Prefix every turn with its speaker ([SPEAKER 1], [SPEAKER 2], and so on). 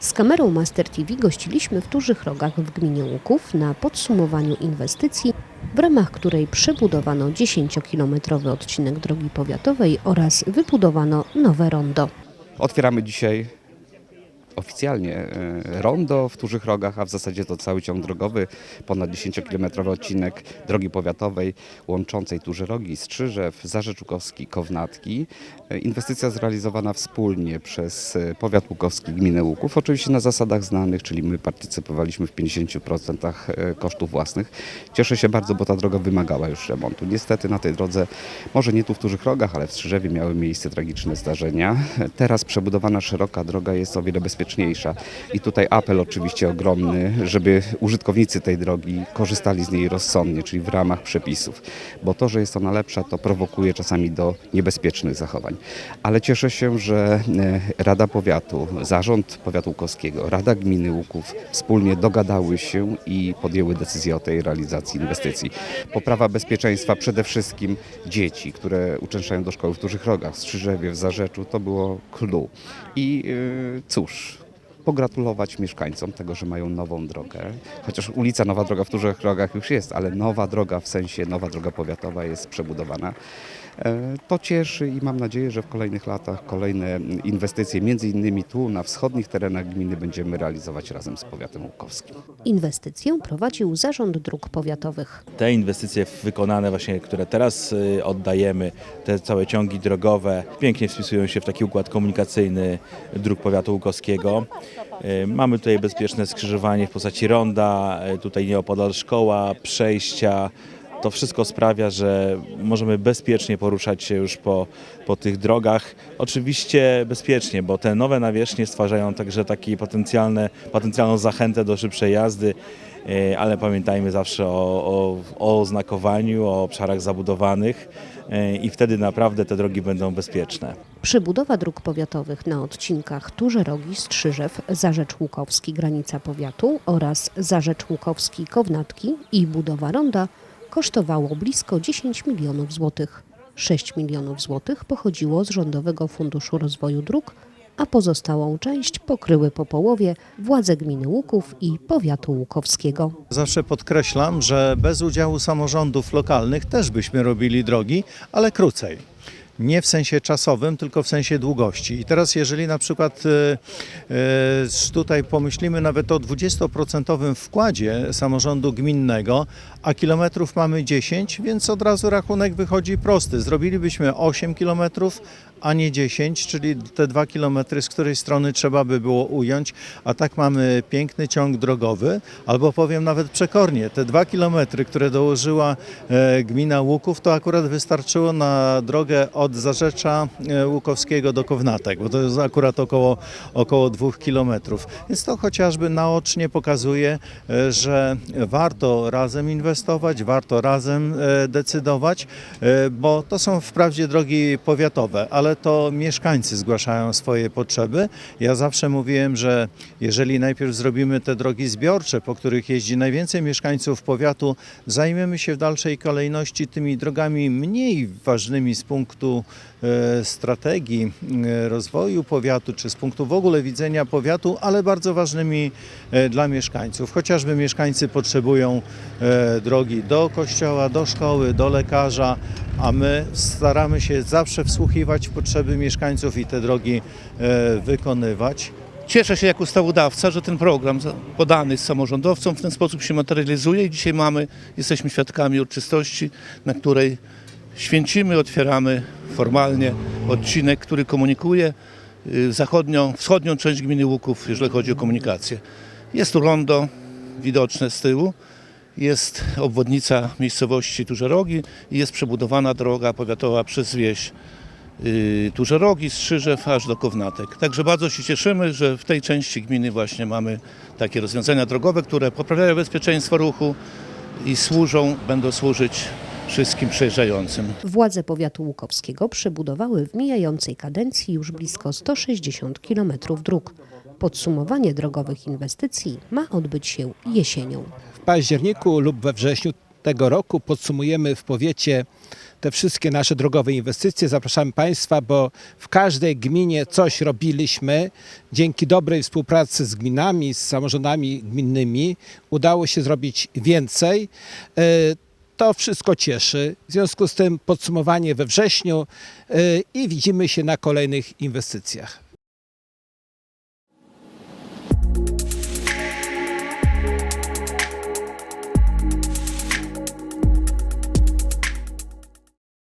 [SPEAKER 1] Z kamerą Master TV gościliśmy w dużych rogach w gminie Łuków na podsumowaniu inwestycji, w ramach której przebudowano 10-kilometrowy odcinek drogi powiatowej oraz wybudowano nowe rondo.
[SPEAKER 2] Otwieramy dzisiaj oficjalnie e, rondo w Dużych Rogach, a w zasadzie to cały ciąg drogowy, ponad 10-kilometrowy odcinek drogi powiatowej łączącej Duże Rogi, Strzyżew, Zarzecz Łukowski, Kownatki. E, Inwestycja zrealizowana wspólnie przez e, powiat łukowski gminy Łuków, oczywiście na zasadach znanych, czyli my partycypowaliśmy w 50% e, kosztów własnych. Cieszę się bardzo, bo ta droga wymagała już remontu. Niestety na tej drodze, może nie tu w Dużych Rogach, ale w Strzyżewie miały miejsce tragiczne zdarzenia. Teraz przebudowana szeroka droga jest o wiele bezpieczniejsza i tutaj apel oczywiście ogromny, żeby użytkownicy tej drogi korzystali z niej rozsądnie, czyli w ramach przepisów, bo to, że jest ona lepsza, to prowokuje czasami do niebezpiecznych zachowań. Ale cieszę się, że e, Rada Powiatu, Zarząd Powiatu Łukowskiego, Rada Gminy Łuków wspólnie dogadały się i podjęły decyzję o tej realizacji inwestycji. Poprawa bezpieczeństwa przede wszystkim dzieci, które uczęszczają do szkoły w Dużych Rogach, w Strzyżewie, w Zarzeczu, to było clue. I e, cóż, pogratulować mieszkańcom tego, że mają nową drogę. Chociaż ulica Nowa Droga w Dużych Rogach już jest, ale nowa droga w sensie nowa droga powiatowa jest przebudowana. E, To cieszy i mam nadzieję, że w kolejnych latach kolejne inwestycje, między innymi tu na wschodnich terenach gminy będziemy realizować razem z powiatem łukowskim.
[SPEAKER 1] Inwestycję prowadził Zarząd Dróg Powiatowych.
[SPEAKER 3] Te inwestycje wykonane właśnie, które teraz y, oddajemy, te całe ciągi drogowe, pięknie wpisują się w taki układ komunikacyjny dróg powiatu łukowskiego. Y, Mamy tutaj bezpieczne skrzyżowanie w postaci ronda, y, tutaj nieopodal szkoła, przejścia. To wszystko sprawia, że możemy bezpiecznie poruszać się już po, po tych drogach. Oczywiście bezpiecznie, bo te nowe nawierzchnie stwarzają także taki potencjalne, potencjalną zachętę do szybszej jazdy. E, ale pamiętajmy zawsze o, o, oznakowaniu, o obszarach zabudowanych e, i wtedy naprawdę te drogi będą bezpieczne.
[SPEAKER 1] Przebudowa dróg powiatowych na odcinkach Duże Rogi, Strzyżew, Zarzecz Łukowski, granica powiatu oraz Zarzecz Łukowski, Kownatki i budowa ronda kosztowało blisko 10 milionów złotych. 6 milionów złotych pochodziło z Rządowego Funduszu Rozwoju Dróg, a pozostałą część pokryły po połowie władze gminy Łuków i powiatu łukowskiego.
[SPEAKER 4] Zawsze podkreślam, że bez udziału samorządów lokalnych też byśmy robili drogi, ale krócej. Nie w sensie czasowym, tylko w sensie długości. I teraz, jeżeli na przykład e, e, tutaj pomyślimy nawet o 20% wkładzie samorządu gminnego, a kilometrów mamy 10, więc od razu rachunek wychodzi prosty. Zrobilibyśmy 8 kilometrów, a nie 10, czyli te 2 kilometry z której strony trzeba by było ująć, a tak mamy piękny ciąg drogowy, albo powiem nawet przekornie, te 2 kilometry, które dołożyła e, gmina Łuków, to akurat wystarczyło na drogę od Zarzecza e, Łukowskiego do Kownatek, bo to jest akurat około, około 2 kilometrów. Więc to chociażby naocznie pokazuje, e, że warto razem inwestować, warto razem e, decydować, bo to są wprawdzie drogi powiatowe, ale to mieszkańcy zgłaszają swoje potrzeby. Ja zawsze mówiłem, że jeżeli najpierw zrobimy te drogi zbiorcze, po których jeździ najwięcej mieszkańców powiatu, zajmiemy się w dalszej kolejności tymi drogami mniej ważnymi z punktu e, strategii e, rozwoju powiatu, czy z punktu w ogóle widzenia powiatu, ale bardzo ważnymi e, dla mieszkańców. Chociażby mieszkańcy potrzebują drogi do kościoła, do szkoły, do lekarza, a my staramy się zawsze wsłuchiwać w potrzeby mieszkańców i te drogi wykonywać.
[SPEAKER 5] Cieszę się jako ustawodawca, że ten program podany z samorządowcom w ten sposób się materializuje i dzisiaj mamy, jesteśmy świadkami uroczystości, na której święcimy, otwieramy formalnie odcinek, który komunikuje y, zachodnią, wschodnią część gminy Łuków, jeżeli chodzi o komunikację. Jest tu rondo widoczne z tyłu, jest obwodnica miejscowości Duże Rogi i jest przebudowana droga powiatowa przez wieś y, Duże Rogi, Strzyżew aż do Kownatek. Także bardzo się cieszymy, że w tej części gminy właśnie mamy takie rozwiązania drogowe, które poprawiają bezpieczeństwo ruchu i służą, będą służyć wszystkim przejeżdżającym.
[SPEAKER 1] Władze powiatu łukowskiego przebudowały w mijającej kadencji już blisko 160 km dróg. Podsumowanie drogowych inwestycji ma odbyć się jesienią.
[SPEAKER 6] w październiku lub we wrześniu tego roku. Podsumujemy w powiecie te wszystkie nasze drogowe inwestycje. Zapraszamy Państwa, bo w każdej gminie coś robiliśmy. Dzięki dobrej współpracy z gminami, z samorządami gminnymi udało się zrobić więcej. To wszystko cieszy. W związku z tym podsumowanie we wrześniu e, i widzimy się na kolejnych inwestycjach.